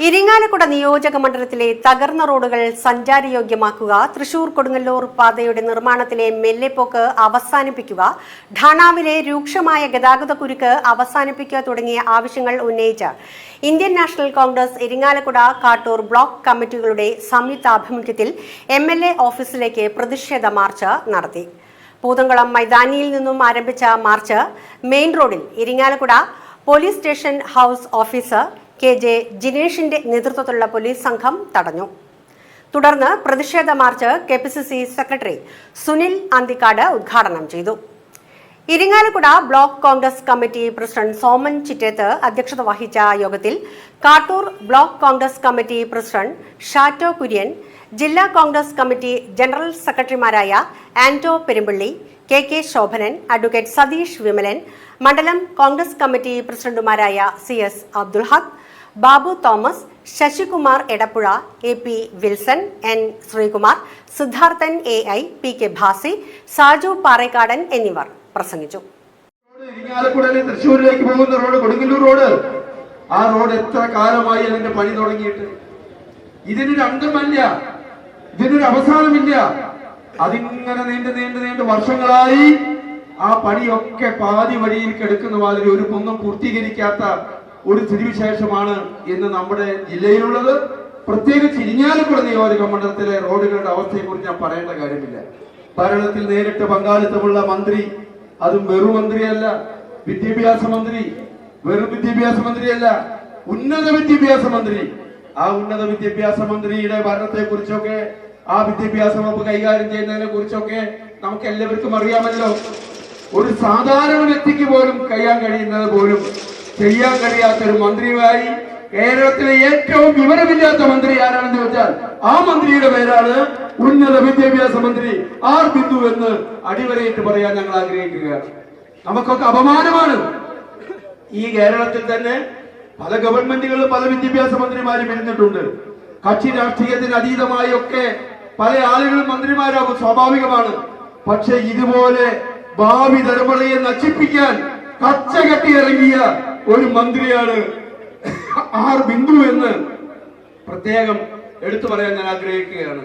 ഇരിങ്ങാലക്കുട നിയോജക മണ്ഡലത്തിലെ തകർന്ന റോഡുകൾ സഞ്ചാരയോഗ്യമാക്കുക തൃശൂർ കൊടുങ്ങല്ലൂർ പാതയുടെ നിർമ്മാണത്തിലെ മെല്ലെപ്പോക്ക് അവസാനിപ്പിക്കുക ഠാണാവിലെ രൂക്ഷമായ ഗതാഗത കുരുക്ക് അവസാനിപ്പിക്കുക തുടങ്ങിയ ആവശ്യങ്ങൾ ഉന്നയിച്ച് Indian National Congress Irinjalakuda Kattoor block കമ്മിറ്റികളുടെ സംയുക്താഭിമുഖ്യത്തിൽ എം എൽ എ ഓഫീസിലേക്ക് പ്രതിഷേധ മാർച്ച് നടത്തി. പൂതംകുളം മൈതാനിയിൽ നിന്നും ആരംഭിച്ച മാർച്ച് മെയിൻ റോഡിൽ Irinjalakuda police station house officer K J ജിനേഷിന്റെ നേതൃത്വത്തിലുള്ള പോലീസ് സംഘം തടഞ്ഞു. തുടർന്ന് പ്രതിഷേധ march K P C C secretary Sunil Anthikad ഉദ്ഘാടനം ചെയ്തു. Irinjalakuda block Congress committee president Soman Chittath അധ്യക്ഷത വഹിച്ച യോഗത്തിൽ Kattoor block Congress committee president Shatto Kurian ജില്ലാ കോൺഗ്രസ് കമ്മിറ്റി ജനറൽ സെക്രട്ടറിമാരായ Anto Perumpally K K Shobhanan advocate Satheesh Vimalan മണ്ഡലം Congress committee പ്രസിഡന്റുമാരായ C S Abdul Haq Babu Thomas Sasikumar Edappuzha A P Wilson N Sreekumar Sidharthan A I P K Bhasi Saju Parekkadan എന്നിവർ പ്രസംഗിച്ചു. ഇരിങ്ങാലക്കുടയിൽ തൃശ്ശൂരിലേക്ക് പോകുന്ന road Kodungallur road. ആ road എത്ര കാലമായി അതിന്റെ പണി തുടങ്ങിയിട്ട്? ഇതിനൊരു അന്തമല്ല. ഇതിനൊരു അവസാനമില്ല. അതിങ്ങനെ നീണ്ടു നീണ്ടു നീണ്ടു വർഷങ്ങളായി ആ പണിയൊക്കെ പാതി വഴിയിൽ കിടക്കുന്ന മാതിരി ഒരു കുന്നും പൂർത്തീകരിക്കാത്ത ഒരു സ്ഥിതിവിശേഷമാണ് ഇന്ന് നമ്മുടെ ജില്ലയിലുള്ളത്. പ്രത്യേകിച്ച് ഇരിഞ്ഞാലക്കുട നിയോജക മണ്ഡലത്തിലെ റോഡുകളുടെ അവസ്ഥയെ കുറിച്ച് ഞാൻ പറയേണ്ട കാര്യമില്ല. ഭരണത്തിൽ നേരിട്ട് പങ്കാളിത്തമുള്ള മന്ത്രി അതും വെറും മന്ത്രിയല്ല വിദ്യാഭ്യാസ മന്ത്രി വെറും വിദ്യാഭ്യാസ മന്ത്രിയല്ല ഉന്നത വിദ്യാഭ്യാസ മന്ത്രി. ആ ഉന്നത വിദ്യാഭ്യാസ മന്ത്രിയുടെ ഭരണത്തെ കുറിച്ചൊക്കെ ആ വിദ്യാഭ്യാസ വകുപ്പ് കൈകാര്യം ചെയ്യുന്നതിനെ കുറിച്ചൊക്കെ നമുക്ക് എല്ലാവർക്കും അറിയാമല്ലോ. ഒരു സാധാരണ വ്യക്തിക്ക് പോലും കഴിയാൻ കഴിയുന്നത് പോലും ചെയ്യാൻ കഴിയാത്ത ഒരു മന്ത്രിയുമായി കേരളത്തിലെ ഏറ്റവും വിവരമില്ലാത്ത മന്ത്രി ആരാണെന്ന് വെച്ചാൽ ആ മന്ത്രിയുടെ പേരാണ് ഉന്നത വിദ്യാഭ്യാസ മന്ത്രി ആർ ബിന്ദു എന്ന് അടിവരയിട്ട് പറയാൻ ഞങ്ങൾ ആഗ്രഹിക്കുകയാണ് നമുക്കൊക്കെ അപമാനമാണ്. ഈ കേരളത്തിൽ തന്നെ പല ഗവൺമെന്റുകളിലും പല വിദ്യാഭ്യാസ മന്ത്രിമാരും ഇരുന്നിട്ടുണ്ട്. കക്ഷി രാഷ്ട്രീയത്തിന് അതീതമായി ഒക്കെ പല ആളുകളും മന്ത്രിമാരാകും സ്വാഭാവികമാണ്. പക്ഷെ ഇതുപോലെ ഭാവി തലമുറയെ നശിപ്പിക്കാൻ കച്ചകെട്ടി ഇറങ്ങിയ ഒരു മന്ത്രിയാണ് ആർ ബിന്ദു എന്ന് പ്രത്യേകം എടുത്തു പറയാൻ ഞാൻ ആഗ്രഹിക്കുകയാണ്.